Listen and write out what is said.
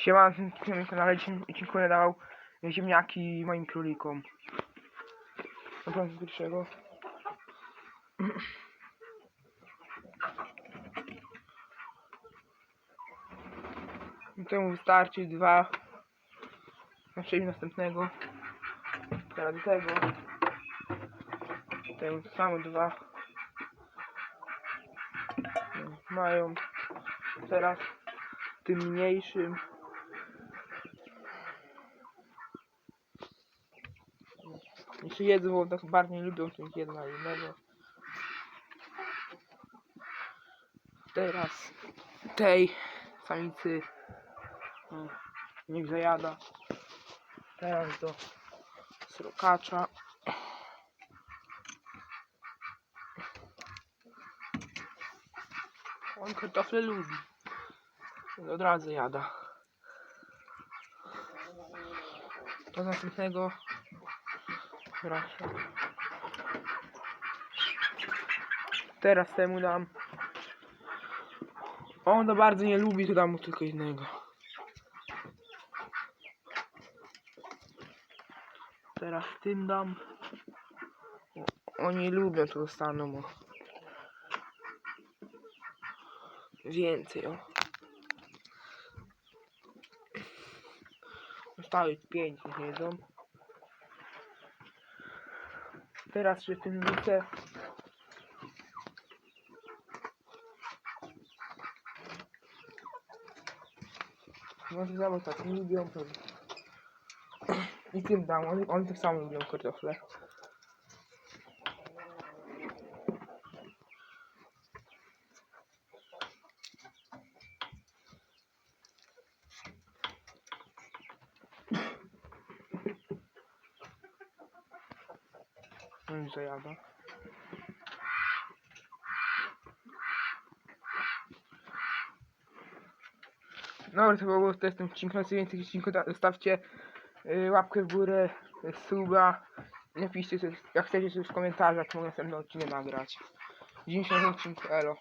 Siema, na moim kanale odcinku będę dawał ziemniaki moim królikom. Naprawdę pierwszego. I Temu wystarczy dwa. Znaczy następnego. Teraz tego. Temu samo dwa. Mają teraz tym mniejszym Jeśli jedzą, bo tak bardziej lubią to jedna innego. Teraz tej samicy niech zajada. Teraz do srokacza. On kartofle lubi. Od razu jada. Do następnego Teraz temu dam. On to bardzo nie lubi, to dam mu tylko jednego. Teraz tym dam. Oni lubią, to dostaną mu. Więcej, o. Zostały pięć, niech. Teraz się tym rzucę. Może tak nie lubią to. I tym dam, oni, oni tak samo lubią kartofle. No i zajada. Dobra, to było to jest ten odcinek. Więcej odcinków da- zostawcie y, łapkę w górę, suba. Napiszcie jak chcecie coś w komentarzach, mogę następny odcinek nagrać. Dziś na odcinku, elo.